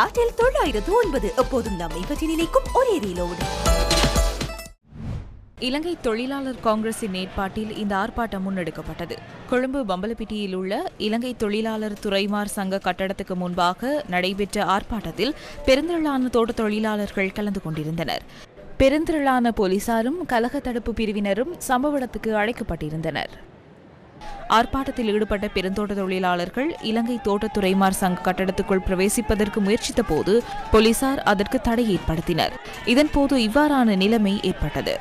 Airtel தொள்ளாயிரத்து ஒன்பது. எப்போதும் நம்மை பற்றி நினைக்கும் ஒரே ரீலோடு. இலங்கை தொழிலாளர் காங்கிரசின் ஏற்பாட்டில் இந்த ஆர்ப்பாட்டம் முன்னெடுக்கப்பட்டது. கொழும்பு பம்பலப்பிட்டியில் உள்ள இலங்கை தொழிலாளர் துறைமார் சங்க கட்டடத்துக்கு முன்பாக நடைபெற்ற ஆர்ப்பாட்டத்தில் பெருந்திரளான தோட்ட தொழிலாளர்கள் கலந்து கொண்டிருந்தனர். பெருந்திரளான போலீசாரும் கலக தடுப்பு பிரிவினரும் சம்பவ இடத்துக்கு அழைக்கப்பட்டிருந்தனர். ஆர்ப்பாட்டத்தில் ஈடுபட்ட பெருந்தோட்ட தொழிலாளர்கள் இலங்கை தோட்டத்துறைமார் சங்க கட்டடத்துக்குள் பிரவேசிப்பதற்கு முயற்சித்த போது போலீசார் அதற்கு தடை ஏற்படுத்தினர் இதன்போது இவ்வாறான நிலைமை ஏற்பட்டது.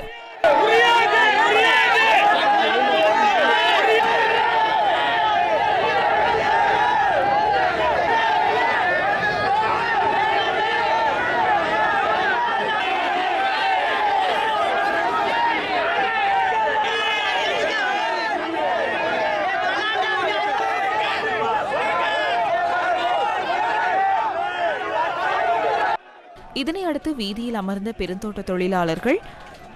இதனை அடுத்து வீதியில் அமர்ந்த பெருந்தோட்ட தொழிலாளர்கள்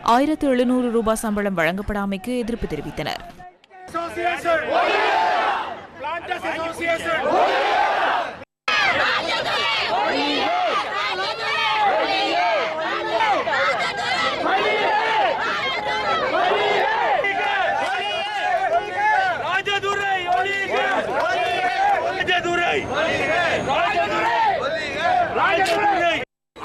ஆயிரத்து எழுநூறு ரூபாய் சம்பளம் வழங்கப்படாமைக்கு எதிர்ப்பு தெரிவித்தனர். ராஜதுரை ராஜதுரை ராஜதுரை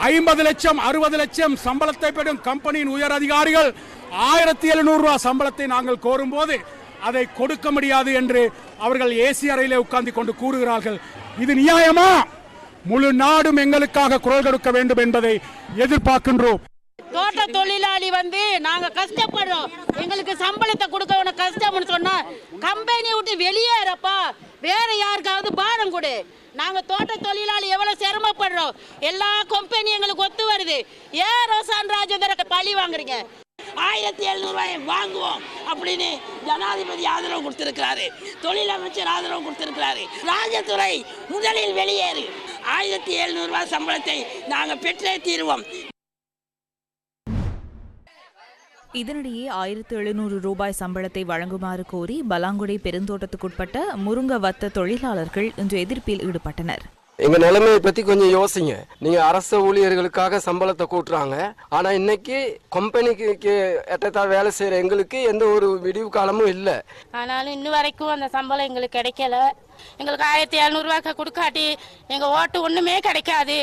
ஐம்பது லட்சம் அறுபது லட்சம் சம்பளத்தை பெறும் கம்பெனியின் உயர் அதிகாரிகள் ஆயிரத்தி எழுநூறு ரூபாய் சம்பளத்தை நாங்கள் கோரும்போது அதை கொடுக்க முடியாது என்று அவர்கள் ஏசி அறையிலே உட்கார்ந்து கொண்டு கூறுகிறார்கள். இது நியாயமா? முழு நாடும் எங்களுக்காக குரல் கொடுக்க வேண்டும் என்பதை எதிர்பார்க்கின்றோம். தோட்ட தொழிலாளி வந்து நாங்க கஷ்டப்படுறோம். எங்களுக்கு சம்பளத்தை கொடுக்க கஷ்டம்னு சொன்னா கம்பெனி விட்டு வெளியேறப்பா. வேற யாருக்காவது பாடம் கொடு. நாங்கள் தோட்ட தொழிலாளி எவ்வளோ சிரமப்படுறோம்? எல்லா கம்பெனி எங்களுக்கு ஒத்து வருது. ஏன் ரோசான் ராஜேந்திர பழி வாங்குறீங்க? ஆயிரத்தி எழுநூறுவாயை வாங்குவோம் அப்படின்னு ஜனாதிபதி ஆதரவு கொடுத்திருக்கிறாரு. தொழில் அமைச்சர் ஆதரவு கொடுத்திருக்கிறாரு. ராஜதுறை முதலில் வெளியேறு. ஆயிரத்தி எழுநூறுவா சம்பளத்தை நாங்கள் பெற்றே தீருவோம். இதனிடையே ஆயிரத்து எழுநூறு ரூபாய் சம்பளத்தை வழங்குமாறு கோரி பலாங்குடை பெருந்தோட்டத்துக்குட்பட்ட முருங்க வத்த தொழிலாளர்கள் இன்று எதிர்ப்பில் ஈடுபட்டனர். எங்க நிலைமையை பத்தி கொஞ்சம் யோசிங்க. நீங்க அரசு ஊழியர்களுக்காக சம்பளத்தை கூட்டுறாங்க. ஆனா இன்னைக்கு கம்பெனிக்கு எட்டத்தா வேலை செய்யற எங்களுக்கு எந்த ஒரு விடிவு காலமும் இல்லை. ஆனாலும் இன்ன வரைக்கும் அந்த சம்பளம் எங்களுக்கு கிடைக்கல. எங்களுக்கு ஆயிரத்தி எழுநூறுவாக்கு கொடுக்காட்டி எங்கள் ஓட்டு ஒன்றுமே கிடைக்காது.